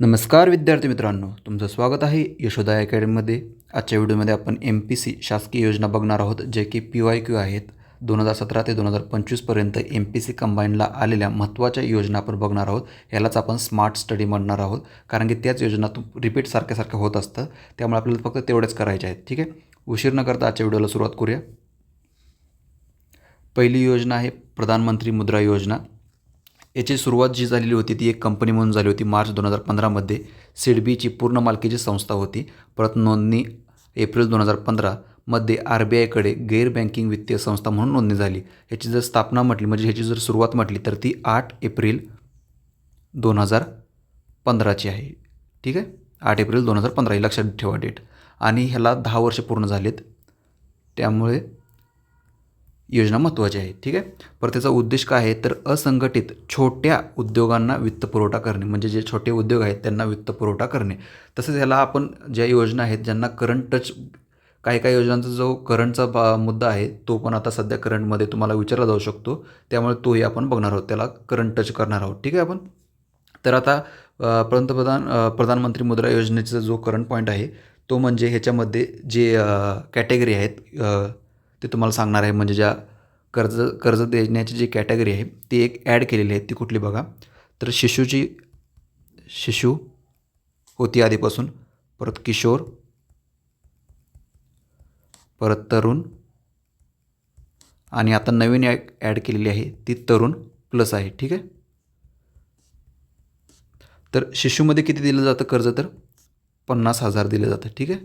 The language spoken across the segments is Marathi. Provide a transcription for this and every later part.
नमस्कार विद्यार्थी मित्रांनो तुमचं स्वागत आहे यशोदा अकॅडमीमध्ये. आजच्या व्हिडिओमध्ये आपण एम पी सी शासकीय योजना बघणार आहोत जे की पी वाय क्यू आहेत. दोन हजार सतरा ते दोन हजार पंचवीसपर्यंत एम पी सी कंबाईनला आलेल्या महत्त्वाच्या योजना आपण बघणार आहोत. यालाच आपण स्मार्ट स्टडी म्हणणार आहोत कारण की त्याच योजना तू रिपीट सारख्यासारखं होत असतं. त्यामुळे आपल्याला फक्त तेवढेच करायचे आहेत ठीक आहे? उशीर न करता आजच्या व्हिडिओला सुरुवात करूया. पहिली योजना आहे प्रधानमंत्री मुद्रा योजना. याची सुरुवात जी झालेली होती ती एक कंपनी म्हणून झाली होती. मार्च दोन हजार पंधरामध्ये सिडबीची पूर्ण मालकीची संस्था होती. परत नोंदणी एप्रिल दोन हजार पंधरामध्ये आर बी आयकडे गैर बँकिंग वित्तीय संस्था म्हणून नोंदणी झाली. ह्याची जर स्थापना म्हटली म्हणजे ह्याची जर सुरुवात म्हटली तर ती आठ एप्रिल दोन हजार पंधराची आहे. ठीक आहे? आठ एप्रिल दोन हजार पंधरा ही लक्षात ठेवा डेट आणि ह्याला दहा वर्ष पूर्ण झालेत. त्यामुळे योजना महत्त्वाची आहे ठीक आहे? पर त्याचा उद्देश काय आहे? तर असंघटित छोट्या उद्योगांना वित्तपुरवठा करणे. म्हणजे जे छोटे उद्योग आहेत त्यांना वित्तपुरवठा करणे. तसेच ह्याला आपण ज्या योजना आहेत ज्यांना करंट टच काही काही योजनांचा जो करंटचा बा मुद्दा आहे तो पण आता सध्या करंटमध्ये तुम्हाला विचारला जाऊ शकतो. त्यामुळे तोही आपण बघणार आहोत. त्याला करंट टच करणार आहोत ठीक आहे आपण? तर आता पंतप्रधान प्रधानमंत्री मुद्रा योजनेचा जो करंट पॉईंट आहे तो म्हणजे ह्याच्यामध्ये जे कॅटेगरी आहेत ते तुम्हाला सांगणार आहे. म्हणजे ज्या कर्ज कर्ज देण्याची जी कॅटेगरी आहे ती एक ॲड केलेली आहे ती कुठली बघा. तर शिशूची शिशू होती आधीपासून. परत किशोर परत तरुण आणि आता नवीन ॲड ॲड केलेली आहे ती तरुण प्लस आहे. ठीक आहे? तर शिशूमध्ये किती दिलं जातं कर्ज? तर पन्नास हजार दिलं जातं. ठीक आहे?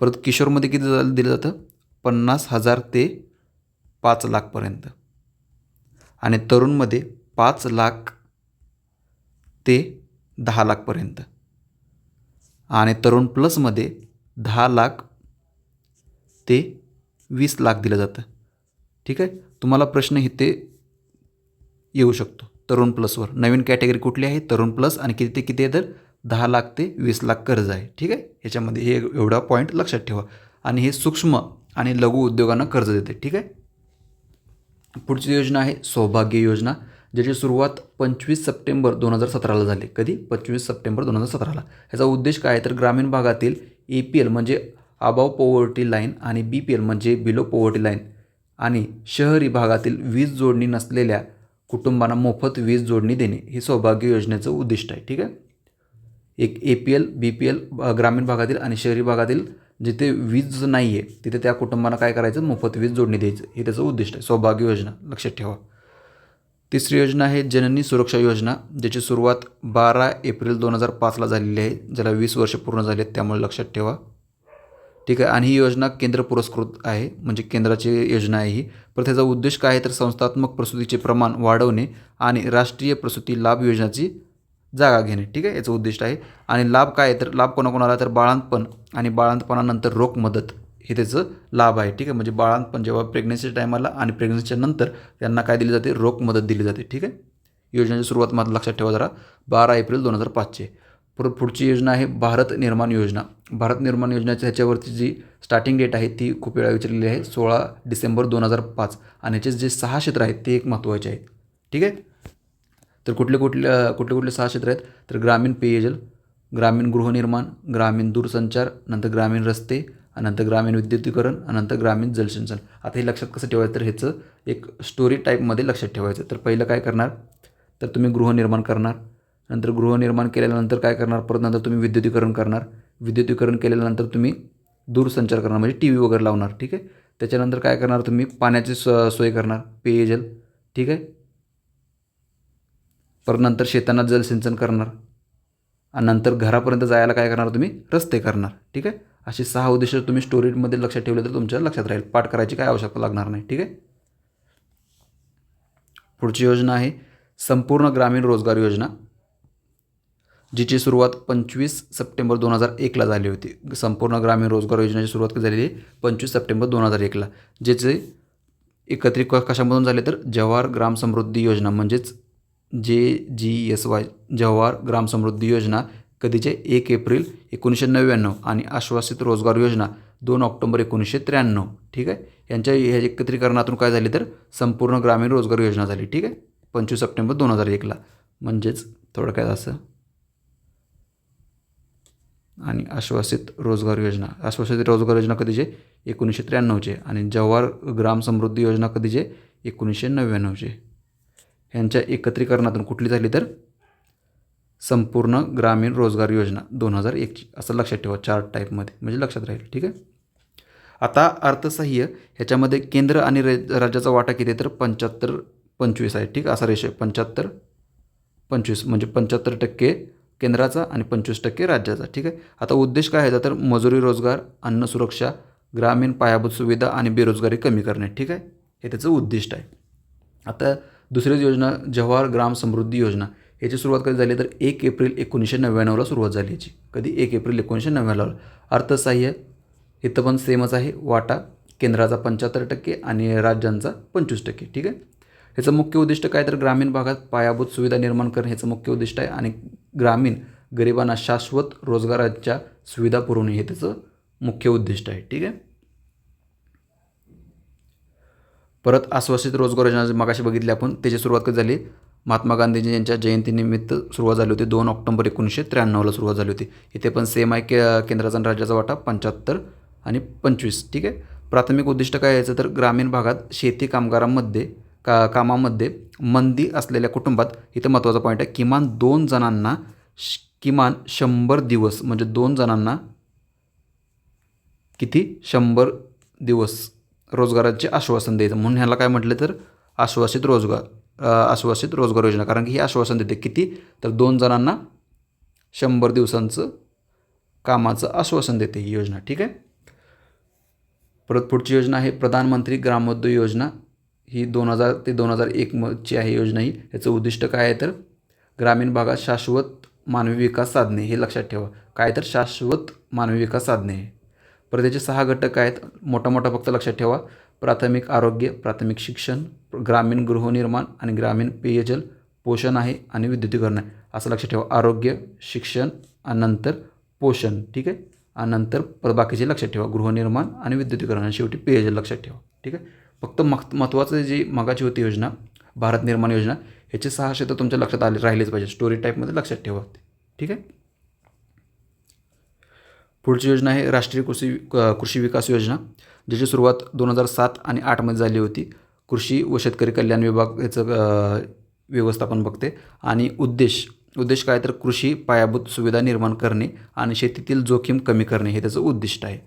परत किशोरमध्ये किती झालं दिलं जातं? पन्नास हजार ते पाच लाखपर्यंत आणि तरुणमध्ये पाच लाख ते दहा लाखपर्यंत आणि तरुण प्लसमध्ये दहा लाख ते वीस लाख दिलं जातं. ठीक आहे? तुम्हाला प्रश्न इथे येऊ शकतो. तरुण प्लसवर. नवीन कॅटेगरी कुठली आहे? तरुण प्लस आणि किती ते किती आहे तर दहा लाख ते वीस लाख कर्ज आहे. ठीक आहे? ह्याच्यामध्ये हे एवढा पॉईंट लक्षात ठेवा. आणि हे सूक्ष्म आणि लघु उद्योगांना कर्ज देते ठीक आहे? पुढची योजना आहे सौभाग्य योजना ज्याची सुरुवात पंचवीस सप्टेंबर दोन हजार सतराला झाली. कधी? पंचवीस सप्टेंबर दोन हजार सतराला. ह्याचा उद्देश काय आहे? तर ग्रामीण भागातील ए पी एल म्हणजे अबाव पॉवर्टी लाईन आणि बी पी एल म्हणजे बिलो पॉवर्टी लाईन आणि शहरी भागातील वीज जोडणी नसलेल्या कुटुंबांना मोफत वीज जोडणी देणे हे सौभाग्य योजनेचं उद्दिष्ट आहे ठीक आहे? एक A P L B P L ग्रामीण भागातील आणि शहरी भागातील जिथे वीज नाही आहे तिथे त्या कुटुंबांना काय करायचं? मोफत वीज जोडणी द्यायचं. हे त्याचं उद्दिष्ट आहे. सौभाग्य योजना. लक्षात ठेवा. तिसरी योजना आहे जननी सुरक्षा योजना ज्याची सुरुवात बारा एप्रिल दोन हजार पाचला झालेली आहे. ज्याला वीस वर्ष पूर्ण झाली आहेत त्यामुळे लक्षात ठेवा. ठीक आहे. आणि ही योजना केंद्र पुरस्कृत आहे. म्हणजे केंद्राची योजना आहे ही. पण त्याचा उद्देश काय आहे? तर संस्थात्मक प्रसूतीचे प्रमाण वाढवणे आणि राष्ट्रीय प्रसूती लाभ योजनाची जागा घेणे ठीक आहे? याचं उद्दिष्ट आहे. आणि लाभ काय आहे? तर लाभ कोणाकोणाला? तर बाळांतपण. आणि बाळांतपणानंतर रोख मदत हे त्याचं लाभ आहे ठीक आहे? म्हणजे बाळांतपण जेव्हा प्रेग्नन्सीच्या टायमाला आणि प्रेग्नन्सीच्या नंतर त्यांना काय दिली जाते? रोख मदत दिली जाते ठीक आहे? योजनेची सुरुवात मात्र लक्षात ठेवा जरा. बारा एप्रिल दोन हजार पाचचे परत पुढची योजना आहे भारत निर्माण योजना. भारत निर्माण योजनेच्या ह्याच्यावरची जी स्टार्टिंग डेट आहे ती खूप वेळा विचारलेली आहे. सोळा डिसेंबर दोन हजार पाच. आणि ह्याचे जे सहा क्षेत्र आहेत ते एक महत्त्वाचे आहेत ठीक आहे? तर कुठले कुठले कुठले कुठले सहा क्षेत्र आहेत? तर ग्रामीण पेयजल ग्रामीण गृहनिर्माण ग्रामीण दूरसंचार नंतर ग्रामीण रस्ते आणि नंतर ग्रामीण विद्युतीकरण नंतर ग्रामीण जलसिंचन. आता हे लक्षात कसं ठेवायचं? तर ह्याचं एक स्टोरी टाईपमध्ये लक्षात ठेवायचं. तर पहिलं काय करणार? तर तुम्ही गृहनिर्माण करणार. नंतर गृहनिर्माण केल्यानंतर काय करणार? परत नंतर तुम्ही विद्युतीकरण करणार. विद्युतीकरण केल्यानंतर तुम्ही दूरसंचार करणार. म्हणजे टी व्ही वगैरे लावणार. ठीक आहे? त्याच्यानंतर काय करणार तुम्ही? पाण्याची स सोय करणार. पेयजल. ठीक आहे? पर नंतर शेतांना जलसिंचन करणार. आणि नंतर घरापर्यंत जायला काय करणार तुम्ही? रस्ते करणार. ठीक आहे? असे सहा उद्देश तुम्ही स्टोरीमध्ये लक्षात ठेवले तर तुमच्या लक्षात राहील. पाठ करायची काय आवश्यकता लागणार नाही. ठीक आहे? पुढची योजना आहे संपूर्ण ग्रामीण रोजगार योजना जिची सुरुवात पंचवीस सप्टेंबर दोन हजार एकला झाली होती. संपूर्ण ग्रामीण रोजगार योजनेची सुरुवात झालेली आहे पंचवीस सप्टेंबर दोन हजार एकला ज्याचे एकत्रित कशामधून झाले तर जवाहर ग्राम समृद्धी योजना म्हणजेच J G S Y Jawahar ग्राम समृद्धी योजना कधीचे एक एप्रिल एकोणीसशे नव्याण्णव आणि आश्वासित रोजगार योजना दोन ऑक्टोबर एकोणीसशे त्र्याण्णव. ठीक आहे? यांच्या ह्या एकत्रीकरणातून काय झाली तर संपूर्ण ग्रामीण रोजगार योजना झाली. ठीक आहे? पंचवीस सप्टेंबर दोन हजार एकला. म्हणजेच थोडक्यात असं. आणि आश्वासित रोजगार योजना. आश्वासित रोजगार योजना कधीचे? एकोणीसशे त्र्याण्णवचे. आणि जव्हार ग्राम समृद्धी योजना कधीचे? एकोणीसशे नव्याण्णवचे. ह्यांच्या एकत्रीकरणातून कुठली झाली तर? संपूर्ण ग्रामीण रोजगार योजना दोन हजार एकची. असं लक्षात ठेवा चार टाईपमध्ये म्हणजे लक्षात राहील ठीक आहे? आता अर्थसहाय्य ह्याच्यामध्ये केंद्र आणि रे राज्याचा वाटा किती तर? पंच्याहत्तर पंचवीस आहे ठीक? आहे असा रेशो आहे. पंच्याहत्तर पंचवीस म्हणजे पंच्याहत्तर टक्के केंद्राचा आणि पंचवीस टक्के राज्याचा ठीक आहे? आता उद्देश काय आहे? तर मजुरी रोजगार अन्न सुरक्षा ग्रामीण पायाभूत सुविधा आणि बेरोजगारी कमी करणे ठीक आहे? हे त्याचं उद्दिष्ट आहे. आता दुसरीच योजना जवाहर ग्राम समृद्धी योजना. याची सुरुवात कधी झाली? तर एक एप्रिल एकोणीसशे नव्याण्णवला सुरुवात झाली याची. कधी? एक एप्रिल एकोणीसशे नव्याण्णवला अर्थसहाय्य. इथं पण सेमच आहे. वाटा केंद्राचा पंच्याहत्तर टक्के आणि राज्यांचा पंचवीस टक्के. ठीक आहे? ह्याचं मुख्य उद्दिष्ट काय? तर ग्रामीण भागात पायाभूत सुविधा निर्माण करणे ह्याचं मुख्य उद्दिष्ट आहे आणि ग्रामीण गरिबांना शाश्वत रोजगाराच्या सुविधा पुरवणे हे त्याचं मुख्य उद्दिष्ट आहे. ठीक आहे? परत आश्वासित रोजगार योजना मागाशी बघितली आपण त्याची सुरुवात कधी झाली? महात्मा गांधीजी यांच्या जयंतीनिमित्त सुरुवात झाली होती. दोन ऑक्टोबर एकोणीसशे त्र्याण्णवला सुरुवात झाली होती. इथे पण सेम आहे. के केंद्राचा आणि राज्याचा वाटा पंच्याहत्तर आणि पंचवीस. ठीक आहे? प्राथमिक उद्दिष्ट काय यायचं? तर ग्रामीण भागात शेती कामगारांमध्ये का कामामध्ये मंदी असलेल्या कुटुंबात इथं महत्त्वाचा पॉईंट आहे किमान दोन जणांना श किमान शंभर दिवस म्हणजे दोन जणांना किती? शंभर दिवस. रोजगाराचे आश्वासन द्यायचं म्हणून ह्याला काय म्हटलं तर आश्वासित रोजगार आश्वासित रोजगार योजना. कारण की ही आश्वासन देते किती? तर दोन जणांना शंभर दिवसांचं कामाचं आश्वासन देते ही योजना. ठीक आहे? परत पुढची योजना आहे प्रधानमंत्री ग्रामोद्योग योजना. ही दोन हजार ते दोन हजार एकची आहे योजना ही. याचं उद्दिष्ट काय आहे तर ग्रामीण भागात शाश्वत मानवी विकास साधणे हे लक्षात ठेवा. काय तर शाश्वत मानवी विकास साधणे आहे परत त्याचे सहा घटक आहेत. मोठा मोठा फक्त लक्षात ठेवा. प्राथमिक आरोग्य प्राथमिक शिक्षण ग्रामीण गृहनिर्माण आणि ग्रामीण पेयजल पोषण आहे आणि विद्युतीकरण आहे. असं लक्षात ठेवा. आरोग्य शिक्षण आणि नंतर पोषण. ठीक आहे? आणि नंतर परत बाकीचे लक्षात ठेवा. गृहनिर्माण आणि विद्युतीकरण. आणि शेवटी पेयजल लक्षात ठेवा. ठीक आहे? फक्त मग महत्त्वाचं जी मगाची होती योजना भारत निर्माण योजना ह्याचे सहा क्षेत्र तुमच्या लक्षात आले राहिलेच पाहिजे. स्टोरी टाईपमध्ये लक्षात ठेवा. ठीक आहे? पुढची योजना आहे राष्ट्रीय कृषी कृषी विकास योजना ज्याची सुरुवात दोन हजार सात आणि आठमध्ये झाली होती. कृषी व शेतकरी कल्याण विभाग याचं व्यवस्थापन बघते. आणि उद्देश उद्देश काय? तर कृषी पायाभूत सुविधा निर्माण करणे आणि शेतीतील जोखीम कमी करणे हे त्याचं उद्दिष्ट आहे.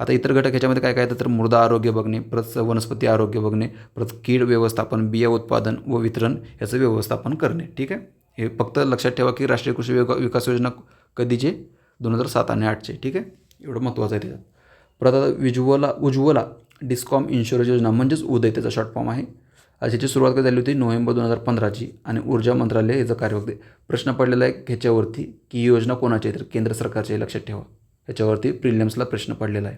आता इतर घटक ह्याच्यामध्ये काय काय? तर मृदा आरोग्य बघणे परत वनस्पती आरोग्य बघणे परत कीड व्यवस्थापन बिया उत्पादन व वितरण याचं व्यवस्थापन करणे. ठीक आहे? हे फक्त लक्षात ठेवा की राष्ट्रीय कृषी विकास योजना कधीचे दोन हजार सात आणि आठचे ठीक आहे? एवढं महत्त्वाचं आहे त्याच्यात परत आता विज्वला उज्ज्वला डिस्कॉम इन्शुरन्स योजना म्हणजेच उदय त्याचा शॉर्ट फॉर्म आहे. आज सुरुवात कधी झाली होती? नोव्हेंबर दोन हजार पंधराची. आणि ऊर्जा मंत्रालय याचं कार्य होते प्रश्न पडलेला आहे ह्याच्यावरती की ही योजना कोणाची आहे? तर केंद्र सरकारची लक्षात ठेवा. ह्याच्यावरती प्रिलियम्सला प्रश्न पडलेला आहे.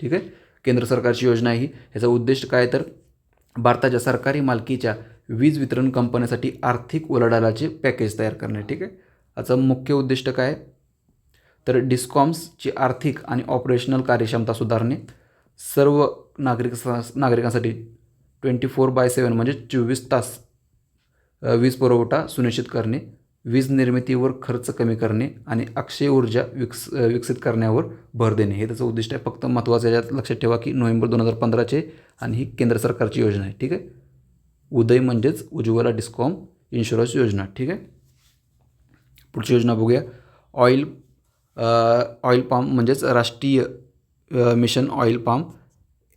ठीक आहे? केंद्र सरकारची योजना ही. ह्याचा उद्देश काय तर भारताच्या सरकारी मालकीच्या वीज वितरण कंपन्यासाठी आर्थिक उलाढालाचे पॅकेज तयार करणे ठीक आहे? याचं मुख्य उद्दिष्ट काय? तर डिस्कॉम्सची आर्थिक आणि ऑपरेशनल कार्यक्षमता सुधारणे. सर्व नागरिक नागरिकांसाठी ट्वेंटी फोर बाय सेवन म्हणजे चोवीस तास वीज पुरवठा सुनिश्चित करणे वीज निर्मितीवर खर्च कमी करणे आणि अक्षय ऊर्जा विकस विकसित करण्यावर भर देणे. हे त्याचं उद्दिष्ट आहे. फक्त महत्त्वाचं याच्यात लक्षात ठेवा की नोव्हेंबर दोन हजार पंधराचे आणि ही केंद्र सरकारची योजना आहे. ठीक आहे? उदय म्हणजेच उज्ज्वला डिस्कॉम इन्शुरन्स योजना. ठीक आहे? पुढची योजना बघूया. ऑइल ऑइल पाम म्हणजेच राष्ट्रीय mission oil palm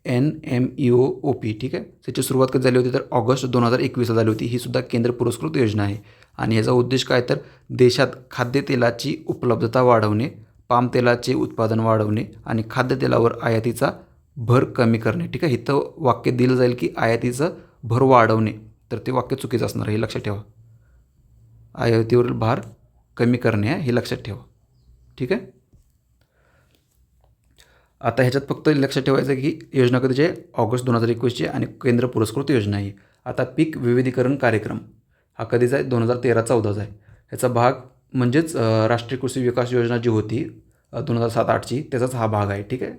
N M E O O P ठीक आहे? त्याची सुरुवात कधी झाली होती? तर ऑगस्ट दोन हजार एकवीसला झाली होती. ही सुद्धा केंद्र पुरस्कृत योजना आहे. आणि ह्याचा उद्देश काय? तर देशात खाद्यतेलाची उपलब्धता वाढवणे पाम तेलाचे उत्पादन वाढवणे आणि खाद्यतेलावर आयातीचा भर कमी करणे ठीक आहे? इथं वाक्य दिलं जाईल की आयातीचं भर वाढवणे. तर ते वाक्य चुकीचं असणार हे लक्षात ठेवा. आयातीवरील भार कमी करणे आहे हे लक्षात ठेवा. ठीक आहे? आता ह्याच्यात फक्त लक्षात ठेवायचं आहे की योजना कधीची आहे? ऑगस्ट दोन हजार एकवीसची आणि केंद्र पुरस्कृत योजना आहे. आता पीक विविधीकरण कार्यक्रम हा कधीचा आहे? दोन हजार तेरा चौदाचा आहे. ह्याचा भाग म्हणजेच राष्ट्रीय कृषी विकास योजना जी होती दोन हजार सात आठची त्याचाच हा भाग आहे. ठीक आहे?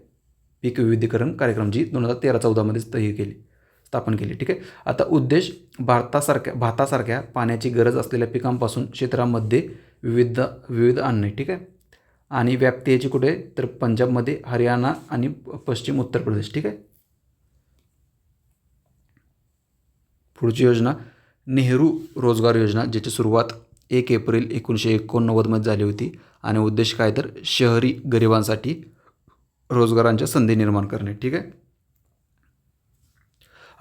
पीक विविधीकरण कार्यक्रम जी दोन हजार तेरा चौदामध्येच हे केली स्थापन केली. ठीक आहे? आता उद्देश भारतासारख्या भातासारख्या पाण्याची गरज असलेल्या पिकांपासून क्षेत्रामध्ये विविध विविध आणणे ठीक आहे? आणि व्याप्ती याची कुठे? तर पंजाबमध्ये हरियाणा आणि पश्चिम उत्तर प्रदेश ठीक आहे? पुढची योजना नेहरू रोजगार योजना ज्याची सुरुवात एक एप्रिल एकोणीसशे एकोणनव्वदमध्ये झाली होती. आणि उद्देश काय? तर शहरी गरिबांसाठी रोजगारांच्या संधी निर्माण करणे ठीक आहे?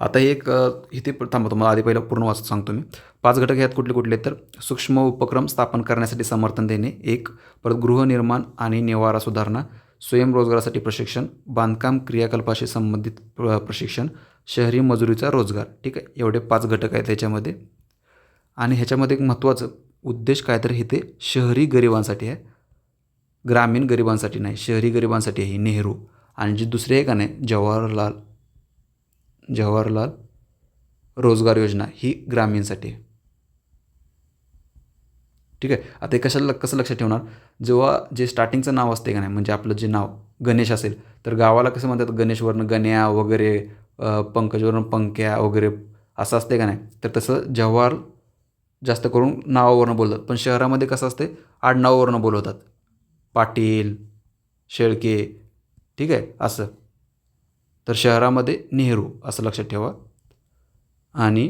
आता एक इथे थांबतो मला आधी पहिला पूर्ण वाचत सांगतो मी. पाच घटक आहेत कुठले कुठले तर सूक्ष्म उपक्रम स्थापन करण्यासाठी समर्थन देणे. एक परत गृहनिर्माण आणि निवारा सुधारणा. स्वयंरोजगारासाठी प्रशिक्षण. बांधकाम क्रियाकल्पाशी संबंधित प्र प्रशिक्षण. शहरी मजुरीचा रोजगार. ठीक आहे? एवढे पाच घटक आहेत त्याच्यामध्ये. आणि ह्याच्यामध्ये एक महत्त्वाचं उद्देश काय तर इथे शहरी गरिबांसाठी आहे. ग्रामीण गरिबांसाठी नाही शहरी गरिबांसाठी आहे. नेहरू आणि जी दुसरी एक नाही जवाहरलाल जवाहरलाल रोजगार योजना ही ग्रामीणसाठी आहे. ठीक आहे? आता हे कशाला कसं लक्षात ठेवणार? जेव्हा जे स्टार्टिंगचं नाव असते का नाही म्हणजे आपलं जे नाव गणेश असेल तर गावाला कसं म्हणतात? गणेशवरनं गण्या वगैरे पंकजवर्ण पंकजवरनं पंक्या वगैरे असं असते का नाही? तर तसं जवाहर जास्त करून नावावरनं बोलतात. पण शहरामध्ये कसं असते आडनावावरनं बोलवतात. पाटील शेळके ठीक आहे? असं. तर शहरामध्ये नेहरू असं लक्षात ठेवा. आणि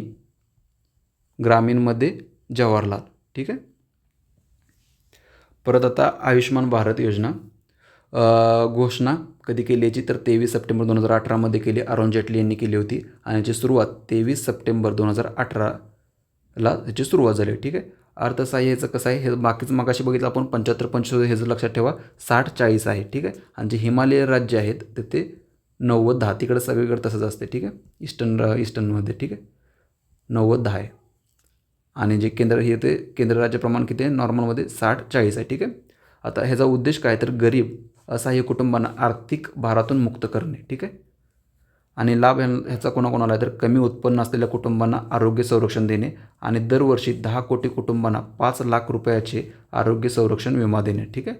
ग्रामीणमध्ये जवाहरलाल ठीक आहे? परत आता आयुष्यमान भारत योजना घोषणा कधी केली याची तर तेवीस सप्टेंबर दोन हजार अठरामध्ये केली अरुण जेटली यांनी केली होती. आणि याची सुरुवात तेवीस सप्टेंबर दोन हजार अठराला याची सुरुवात झाली. ठीक आहे? अर्थसहाय्य ह्याचं कसं आहे? हे बाकीचं मगाशी बघितलं आपण पंच्याहत्तर पंचवीस ह्याचं लक्षात ठेवा. साठ चाळीस आहे. ठीक आहे? आणि जे हिमालय राज्य आहेत तर ते नव्वद दहा. तिकडं सगळीकडे तसंच असते. ठीक आहे? ईस्टर्न ईस्टर्नमध्ये. ठीक आहे? नव्वद दहा आहे. आणि जे केंद्र हे ते केंद्र राज्य प्रमाण किती आहे? नॉर्मलमध्ये साठ चाळीस आहे ठीक आहे? आता ह्याचा उद्देश काय? तर गरीब असहाय्य कुटुंबांना आर्थिक भारातून मुक्त करणे ठीक आहे? आणि लाभ ह्याचा कोणाकोणाला आहे? तर कमी उत्पन्न असलेल्या कुटुंबांना आरोग्य संरक्षण देणे आणि दरवर्षी दहा कोटी कुटुंबांना पाच लाख रुपयाचे आरोग्य संरक्षण विमा देणे ठीक आहे?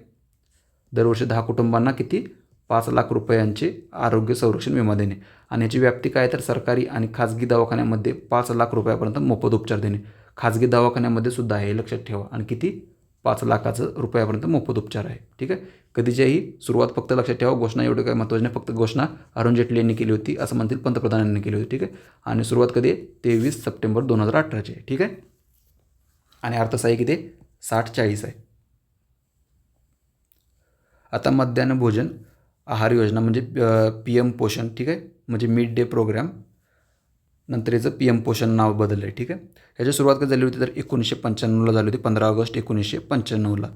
दरवर्षी दहा कुटुंबांना किती? पाच लाख रुपयांचे आरोग्य संरक्षण विमा देणे. आणि याची व्याप्ती काय? तर सरकारी आणि खाजगी दवाखान्यामध्ये पाच लाख रुपयापर्यंत मोफत उपचार देणे. खाजगी दवाखान्यामध्ये सुद्धा आहे लक्षात ठेवा. आणि किती? पाच लाखाचं रुपयापर्यंत मोफत उपचार आहे. ठीक आहे? कधीच्याही सुरुवात फक्त लक्षात ठेवा. घोषणा एवढं काय महत्त्वाची नाही. फक्त घोषणा अरुण जेटली यांनी केली होती असं म्हणतील पंतप्रधानांनी केली होती. ठीक आहे? आणि सुरुवात कधी तेवीस सप्टेंबर दोन हजार अठराची आहे. ठीक आहे? आणि अर्थसहाय्य किती ते साठ चाळीस आहे. आता मध्यान्ह भोजन आहार योजना म्हणजे पी एम पोषण. ठीक आहे? म्हणजे मिड डे प्रोग्राम. नंतर याचं पी एम पोषण नाव बदललं आहे ठीक आहे? ह्याची सुरुवात कधी झाली होती? तर एकोणीसशे पंच्याण्णवला झाली होती पंधरा ऑगस्ट एकोणीसशे पंच्याण्णवला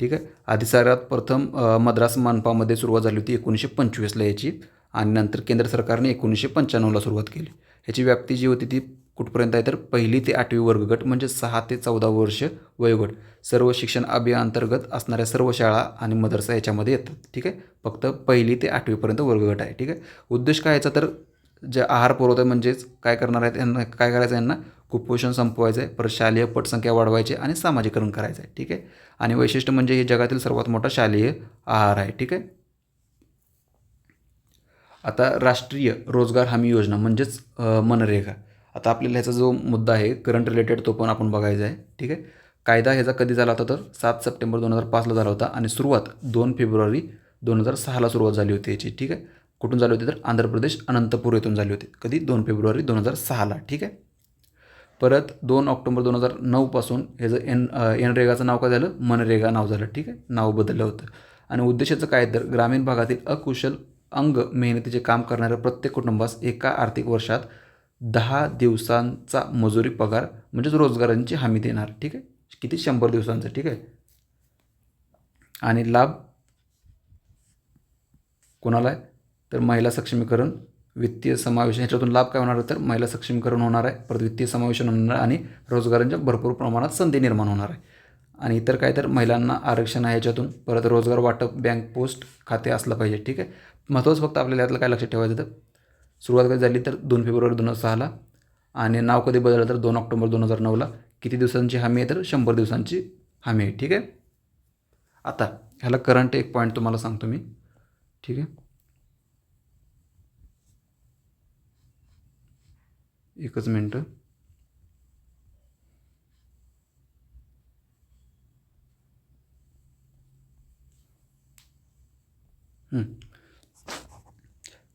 ठीक आहे? आधी सर्वात प्रथम मद्रास मनपामध्ये सुरुवात झाली होती एकोणीसशे पंचवीसला याची आणि नंतर केंद्र सरकारने एकोणीसशे पंच्याण्णवला सुरुवात केली. ह्याची व्याप्ती जी होती ती कुठपर्यंत आहे? तर पहिली ते आठवी वर्गगट म्हणजे सहा ते चौदा वर्ष वयोगट सर्व शिक्षण अभियानांतर्गत असणाऱ्या सर्व शाळा आणि मदरसा याच्यामध्ये येतात ठीक आहे? फक्त पहिली ते आठवीपर्यंत वर्गगट आहे ठीक आहे? उद्देश काय याचा? तर जे आहार पुरवठा म्हणजेच काय करणार आहेत यांना काय करायचं आहे यांना कुपोषण संपवायचं आहे परत शालेय पटसंख्या वाढवायची आणि सामाजिकरण करायचं आहे ठीक आहे? आणि वैशिष्ट्य म्हणजे हे जगातील सर्वात मोठा शालेय आहार आहे ठीक आहे? आता राष्ट्रीय रोजगार हमी योजना म्हणजेच मनरेगा. आता आपल्याला ह्याचा जो मुद्दा आहे करंट रिलेटेड तो पण आपण बघायचा आहे ठीक आहे? कायदा ह्याचा कधी झाला होता तर? सात सप्टेंबर दोन हजार पाचला झाला होता आणि सुरुवात दोन फेब्रुवारी दोन हजार सहाला सुरुवात झाली होती याची ठीक आहे? कुठून झाले होते तर आंध्र प्रदेश अनंतपूर येथून झाले होते. कधी? दोन फेब्रुवारी दोन हजार सहाला ठीक आहे? परत दोन ऑक्टोबर दोन हजार नऊपासून ह्याचं एन एनरेगाचं नाव काय झालं? मनरेगा नाव झालं ठीक आहे? नाव बदललं होतं. आणि उद्देशाचं काय तर ग्रामीण भागातील अकुशल अंग मेहनतीचे काम करणाऱ्या प्रत्येक कुटुंबास एका आर्थिक वर्षात दहा दिवसांचा मजुरी पगार म्हणजेच रोजगारांची हमी देणार ठीक आहे? किती? शंभर दिवसांचा ठीक आहे? आणि लाभ कोणाला आहे? तर महिला सक्षमीकरण वित्तीय समावेशन ह्याच्यातून लाभ काय होणार? आहे तर महिला सक्षमीकरण होणार आहे परत वित्तीय समावेशन होणार आहे आणि रोजगारांच्या भरपूर प्रमाणात संधी निर्माण होणार आहे. आणि इतर काय तर महिलांना आरक्षण आहे याच्यातून परत रोजगार वाटप बँक पोस्ट खाते असलं पाहिजे ठीक आहे? महत्त्वाचं फक्त आपल्याला यातलं काय लक्षात ठेवायचं तर सुरुवात कधी झाली तर दोन फेब्रुवारी दोन हजार सहाला आणि नाव कधी बदललं तर दोन ऑक्टोबर दोन हजार नऊला. किती दिवसांची हमी आहे तर शंभर दिवसांची हमी आहे ठीक आहे? आता ह्याला करंट एक पॉईंट तुम्हाला सांगतो मी ठीक आहे? एकच मिनटं.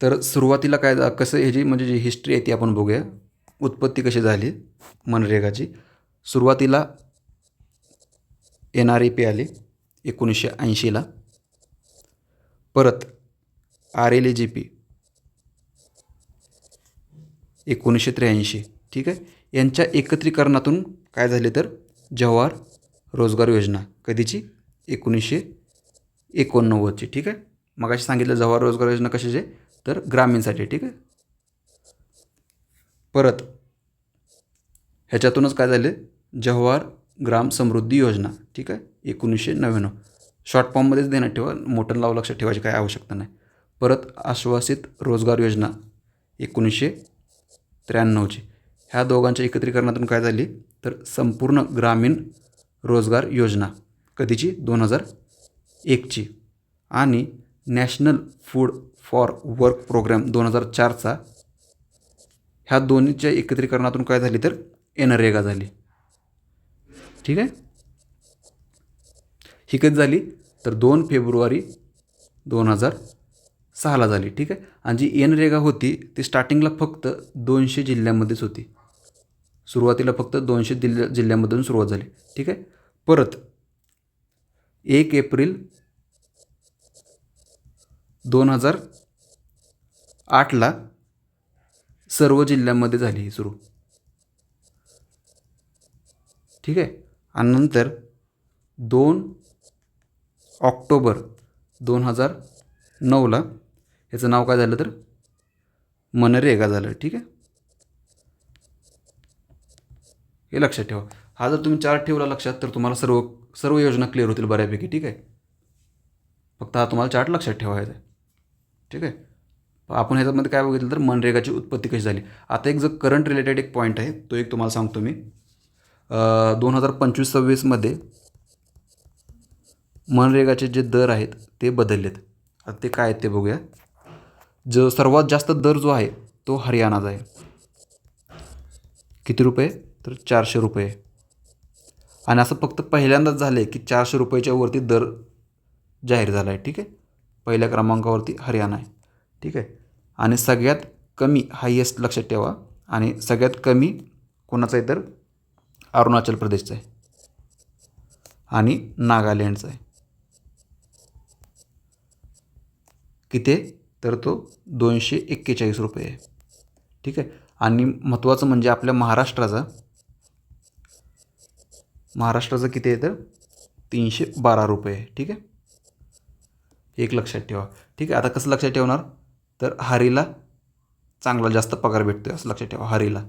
तर सुरुवातीला काय झा- कसं ह्याची म्हणजे जी हिस्ट्री आहे ती आपण बघूया. उत्पत्ती कशी झाली मनरेगाची. सुरुवातीला एन आर ई पी आली एकोणीसशे ऐंशीला. परत R L A G P एकोणीसशे त्र्याऐंशी. ठीक आहे? यांच्या एकत्रीकरणातून काय झाले तर? जवाहर रोजगार योजना. कधीची? एकोणीसशे एकोणनव्वदची. ठीक आहे? मगाशी सांगितलं जवाहर रोजगार योजना कशाचे? तर ग्रामीणसाठी. ठीक आहे? परत ह्याच्यातूनच काय झाले? जवाहर ग्राम समृद्धी योजना. ठीक आहे? एकोणीसशे नव्याण्णव. शॉर्ट फॉर्ममध्येच देण्यात ठेवा. मोठं नाव लक्षात ठेवायची काय आवश्यकता नाही. परत आश्वासित रोजगार योजना. एकोणीसशे त्र्याण्णवची ह्या दोघांच्या एकत्रीकरणातून काय झाली? तर संपूर्ण ग्रामीण रोजगार योजना कधीची? दोन हजार एकची आणि national food for work programme दोन हजार चारचा ह्या दोन्हीच्या एकत्रीकरणातून काय झाली तर एनरेगा झाली. ठीक आहे? ही कधी झाली? तर दोन फेब्रुवारी दोन हजार सहाला झाली ठीक आहे? आणि जी एनरेगा होती ती स्टार्टिंगला फक्त दोनशे जिल्ह्यामध्येच होती. सुरुवातीला फक्त दोनशे जिल्ह्या जिल्ह्यामधून सुरुवात झाली ठीक आहे? परत एक एप्रिल दोन हजार आठला सर्व जिल्ह्यांमध्ये झाली ही सुरू. ठीक आहे? आणि नंतर दोन ऑक्टोबर दोन हजार नऊला ह्याचं नाव काय झालं तर? मनरेगा झालं. ठीक आहे? हे लक्षात ठेवा. हा जर तुम्ही चार्ट ठेवला लक्षात तर तुम्हाला सर्व सर्व योजना क्लिअर होतील बऱ्यापैकी. ठीक आहे? फक्त हा तुम्हाला चार्ट लक्षात ठेवायचा आहे. ठीक आहे? आपण ह्याच्यामध्ये काय बघितलं तर मनरेगाची उत्पत्ती कशी झाली? आता एक जो करंट रिलेटेड एक पॉईंट आहे तो एक तुम्हाला सांगतो मी. दोन हजार पंचवीस सव्वीसमध्ये मनरेगाचे जे दर आहेत ते बदललेत. आता ते काय आहेत ते बघूया. जो सर्वात जास्त दर जो आहे तो हरियाणाचा आहे. किती रुपये? तर चारशे रुपये. आणि असं फक्त पहिल्यांदाच झालं आहे की चारशे रुपयाच्या वरती दर जाहीर झाला आहे ठीक आहे? पहिल्या क्रमांकावरती हरियाणा आहे ठीक आहे? आणि सगळ्यात कमी हायेस्ट लक्षात ठेवा आणि सगळ्यात कमी कोणाचं आहे तर अरुणाचल प्रदेशचं आहे. आणि नागालँडचं आहे. किती तर तो दोनशे एक्केचाळीस रुपये आहे. ठीक आहे? आणि महत्त्वाचं म्हणजे आपल्या महाराष्ट्राचा महाराष्ट्राचं किती आहे तर? तीनशे बारा रुपये आहे. ठीक आहे? एक लक्षात ठेवा. ठीक आहे? आता कसं लक्षात ठेवणार? तर हरीला चांगला जास्त पगार भेटतो आहे असं लक्षात ठेवा हरीला.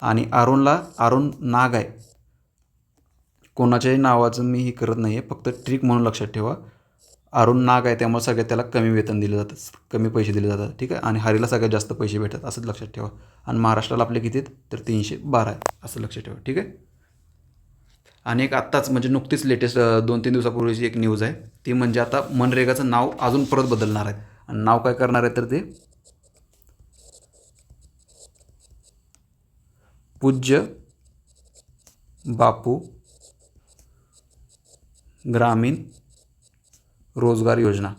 आणि अरुणला अरुण नाग आहे. कोणाच्याही नावाचं मी हे करत नाही आहे फक्त ट्रिक म्हणून लक्षात ठेवा. अरुण नाग आहे त्यामुळे सगळ्यात त्याला कमी वेतन दिलं जातं कमी पैसे दिले जातात ठीक आहे? आणि हरीला सगळ्यात जास्त पैसे भेटतात असंच लक्षात ठेवा. आणि महाराष्ट्राला आपले किती आहेत? तर तीनशे बारा आहे असं लक्षात ठेवा ठीक आहे? आणि एक आत्ताच म्हणजे नुकतीच लेटेस्ट दोन तीन दिवसापूर्वीची एक न्यूज आहे. ती म्हणजे आता मनरेगाचं नाव अजून परत बदलणार आहे. आणि नाव काय करणार आहे तर ते? पूज्य बापू ग्रामीण रोजगार योजना.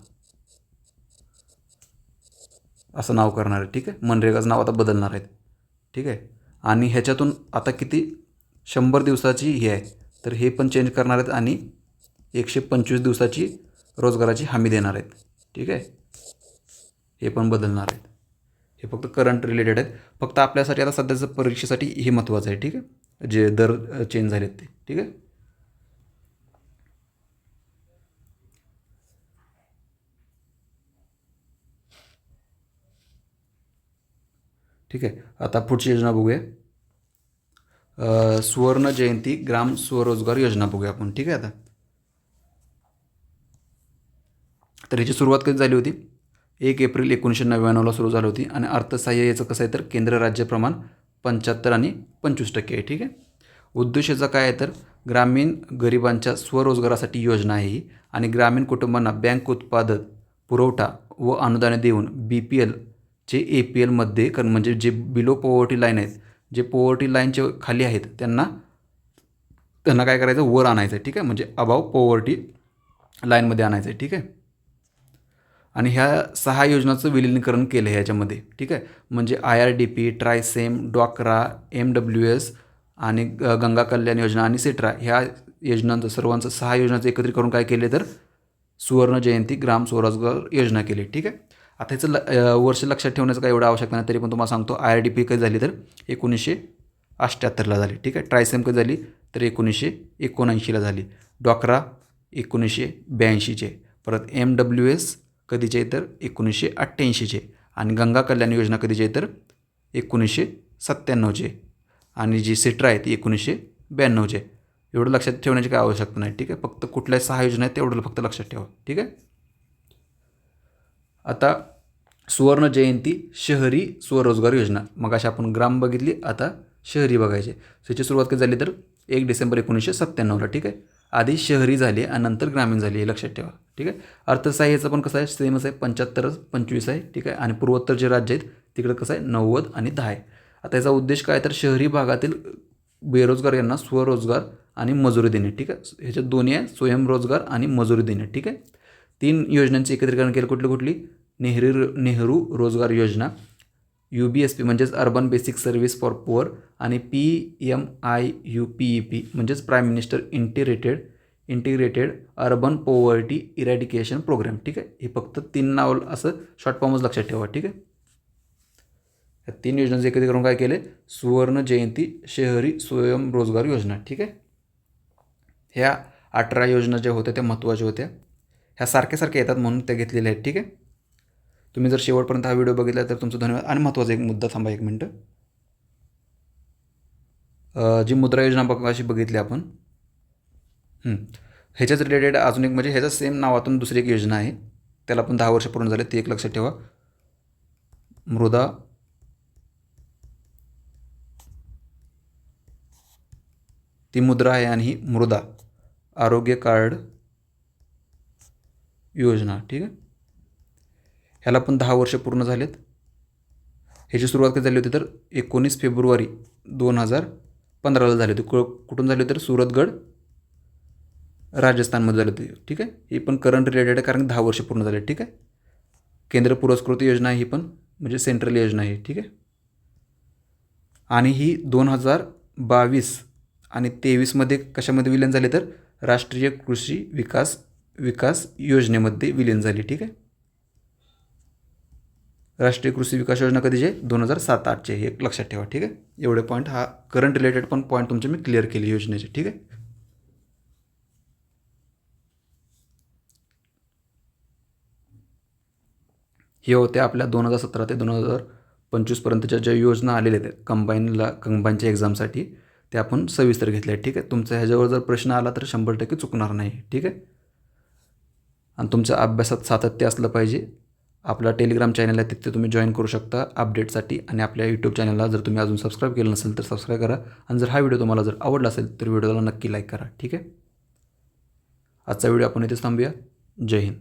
असं नाव करणार आहे ठीक आहे? मनरेगाचं नाव आता बदलणार आहेत. ठीक आहे? आणि ह्याच्यातून आता किती? शंभर दिवसाची ही आहे. तर हे पण चेंज करणार आहेत आणि एकशे पंचवीस दिवसाची रोजगाराची हमी देणार आहेत. ठीक आहे? हे पण बदलणार आहेत. हे फक्त करंट रिलेटेड आहेत. फक्त आपल्यासाठी आता सध्याचं परीक्षेसाठी हे महत्त्वाचं आहे ठीक आहे? जे दर चेंज झालेत ते. ठीक आहे? ठीक आहे. आता पुढची योजना बघूया. सुवर्ण जयंती ग्राम स्वरोजगार योजना बघूया आपण. ठीक आहे आता. तर ह्याची सुरुवात कधी झाली होती? एक एप्रिल एकोणीसशे नव्याण्णवला सुरू झाली होती आणि अर्थसहाय्य याचं कसं आहे तर केंद्र राज्य प्रमाण पंच्याहत्तर आणि पंचवीस टक्के आहे. ठीक आहे. उद्देश याचा काय आहे तर ग्रामीण गरिबांच्या स्वरोजगारासाठी योजना आहे ही आणि ग्रामीण कुटुंबांना बँक उत्पादक पुरवठा व अनुदाने देऊन बी P L J A P एलमध्ये कर म्हणजे जे बिलो पॉवर्टी लाईन आहेत जे पॉवर्टी लाईनच्या खाली आहेत त्यांना त्यांना काय करायचं? वर आणायचं आहे ठीक आहे? म्हणजे अबाव पॉवर्टी लाईनमध्ये आणायचं आहे ठीक आहे? आणि ह्या सहा योजनाचं विलीनीकरण केलं आहे याच्यामध्ये ठीक आहे? म्हणजे I R D P TRYSEM डॉक्रा M W S आणि ग- गंगा कल्याण योजना आणि सेट्रा ह्या योजनांचं सर्वांचं सहा योजनांचं एकत्रित करून काय केले तर सुवर्ण जयंती ग्राम स्वरोजगार योजना केली ठीक आहे? आता ह्याचं ल वर्ष लक्षात ठेवण्याचं काही एवढं आवश्यकता नाही तरी पण तुम्हाला सांगतो आय आर डी पी कधी झाली तर एकोणीसशे अठ्ठ्याहत्तरला झाली ठीक आहे? ट्रायसेम कधी झाली तर एकोणीसशे एकोणऐंशीला झाली. डॉक्रा एकोणीसशे ब्याऐंशीचे परत एम डब्ल्यू एस कधीचे आहे तर एकोणीसशे अठ्ठ्याऐंशीचे आणि गंगा कल्याण योजना कधीचे आहे तर एकोणीसशे सत्त्याण्णवचे आणि जी सिट्रा आहे ती एकोणीसशे ब्याण्णवचे. एवढं लक्षात ठेवण्याची काय आवश्यकता नाही ठीक आहे? फक्त कुठल्या सहा योजना आहेत तेवढं फक्त लक्षात ठेवा ठीक आहे? आता सुवर्ण जयंती शहरी स्वरोजगार योजना. मग अशी आपण ग्राम बघितली आता शहरी बघायचे. त्याची सुरुवात कधी झाली तर एक डिसेंबर एकोणीसशे सत्त्याण्णवला ठीक आहे? आधी शहरी झाली आणि नंतर ग्रामीण झाली हे लक्षात ठेवा ठीक आहे? अर्थसहाय्याचं पण कसं आहे? सेमच आहे पंच्याहत्तर पंचवीस आहे ठीक आहे? आणि पूर्वोत्तर जे राज्य आहेत तिकडे कसं आहे? नव्वद आणि दहा आहे. आता याचा उद्देश काय? तर शहरी भागातील बेरोजगार यांना स्वरोजगार आणि मजुरी देणे ठीक आहे? ह्याच्यात दोन्ही आहे स्वयंरोजगार आणि मजुरी देणे ठीक आहे? तीन योजनांचे एकत्रीकरण केलं कुठली कुठली? नेहरू नेहरू रोजगार योजना यू बी एस पी म्हणजेच urban basic service for poor आणि P M I U P E P म्हणजेच prime minister integrated integrated urban poverty eradication programme ठीक आहे? हे फक्त तीन नाव असं शॉर्ट फॉर्मच लक्षात ठेवा. ठीक आहे? या तीन योजनांचे एकत्रीकरण काय केले? सुवर्ण जयंती शहरी स्वयंरोजगार योजना. ठीक आहे? ह्या अठरा योजना ज्या होत्या त्या महत्त्वाच्या होत्या. ह्या सारख्या सारख्या येतात म्हणून ते घेतलेले आहेत ठीक आहे? तुम्ही जर शेवटपर्यंत हा व्हिडिओ बघितला तर तुमचं धन्यवाद. आणि महत्त्वाचा एक मुद्दा थांबा एक मिनटं. जी मुद्रा योजना बघ अशी बघितली आपण. ह्याच्याच रिलेटेड अजून एक म्हणजे ह्याच्या सेम नावातून दुसरी एक योजना आहे. त्याला पण दहा वर्ष पूर्ण झाले. ती एक लक्षात ठेवा. मृदा. ती मुद्रा आहे आणि ही मृदा. आरोग्य कार्ड. योजना ठीक आहे? ह्याला पण दहा वर्ष पूर्ण झालेत. ह्याची सुरुवात कधी झाली होती तर एकोणीस फेब्रुवारी दोन हजार पंधराला झाली होती. कु कुठून झाली तर सुरतगड राजस्थानमध्ये झाली होती ठीक आहे? ही पण करंट रिलेटेड आहे कारण दहा वर्ष पूर्ण झाले ठीक आहे? केंद्र पुरस्कृत योजना ही पण म्हणजे सेंट्रल योजना आहे ठीक आहे? आणि ही दोन हजार बावीस आणि तेवीसमध्ये कशामध्ये विलीन झाले तर राष्ट्रीय कृषी विकास विकास योजनेमध्ये विलीन झाली ठीक आहे? राष्ट्रीय कृषी विकास योजना कधी जे? दोन हजार सात आठचे हे लक्षात ठेवा ठीक आहे? एवढे पॉईंट हा करंट रिलेटेड पण पॉईंट तुमचे मी क्लिअर केले योजनेचे ठीक आहे? हे होते आपल्या दोन हजार सतरा ते दोन हजार पंचवीसपर्यंतच्या ज्या योजना आलेल्या आहेत कंबाईनला कंबाईनच्या एक्झामसाठी ते आपण सविस्तर घेतल्या आहेत ठीक आहे? तुमचा ह्याच्यावर जर प्रश्न आला तर शंभर टक्के चुकणार नाही ठीक आहे? आणि तुमच्या अभ्यासात सातत्य असलं पाहिजे. आपला टेलिग्राम चॅनल आहे तिथे तुम्ही जॉईन करू शकता अपडेटसाठी आणि आपल्या यूट्यूब चॅनलला जर तुम्ही अजून सबस्क्राईब केलं नसेल तर सबस्क्राईब करा. आणि जर हा व्हिडिओ तुम्हाला जर आवडला असेल तर व्हिडिओला नक्की लाईक करा. ठीक आहे? आजचा व्हिडिओ आपण इथेच थांबूया. जय हिंद.